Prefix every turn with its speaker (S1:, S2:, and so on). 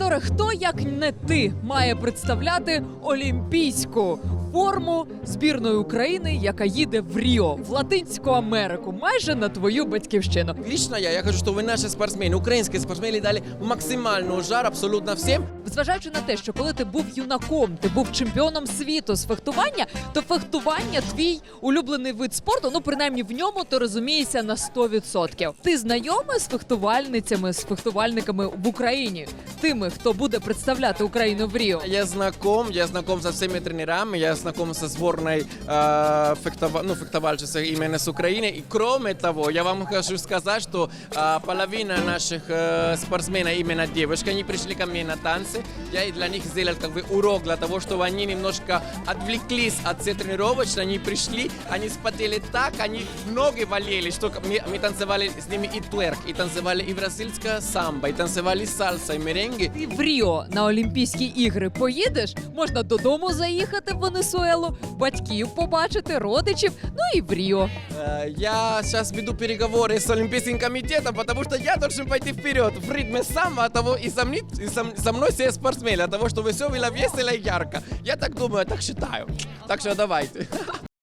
S1: Адже хто, як не ти, має представляти олімпійську форму збірної України, яка їде в Ріо, в Латинську Америку, майже на твою батьківщину.
S2: Лично я, я хочу, что вы наши спортсмены, украинские спортсмены дали максимальную жар абсолютно всем.
S1: Зважаючи на те, що коли ти був юнаком, ти був чемпіоном світу з фехтування, то фехтування твій улюблений вид спорту. Ну принаймні в ньому ти розумієшся на 100%. Ти знайомий з фехтувальницями, з фехтувальниками в Україні, тими, хто буде представляти Україну в Ріо.
S2: Я знаком, я знаком со всеми тренерами, я знаком со сборной э, фехтова, ну, фехтовальщиц именно с Украины. И кроме того, я вам хочу сказать, что э, половина наших э, спортсменов именно девушки, они пришли ко мне на танцы. Я и для них сделал как бы урок для того, чтобы они немножко отвлеклись от всей тренировочной. Они пришли, они спотели так, они ноги болели, что мы, мы танцевали с ними и тверк, и танцевали и бразильская самбо, и танцевали сальса, и меренги.
S1: Ти в Ріо на Олімпійські ігри поїдеш, можна додому заїхати в Венесуелу, батьків побачити, родичів, ну і в Ріо.
S2: Э, Я сейчас веду переговоры с Олимпийским комитетом, потому что я должен пойти вперед в ритме самого того и со мной, и со, со мной все спортсмены, для того, чтобы все было весело и ярко. Я так думаю, так считаю. Так что давайте.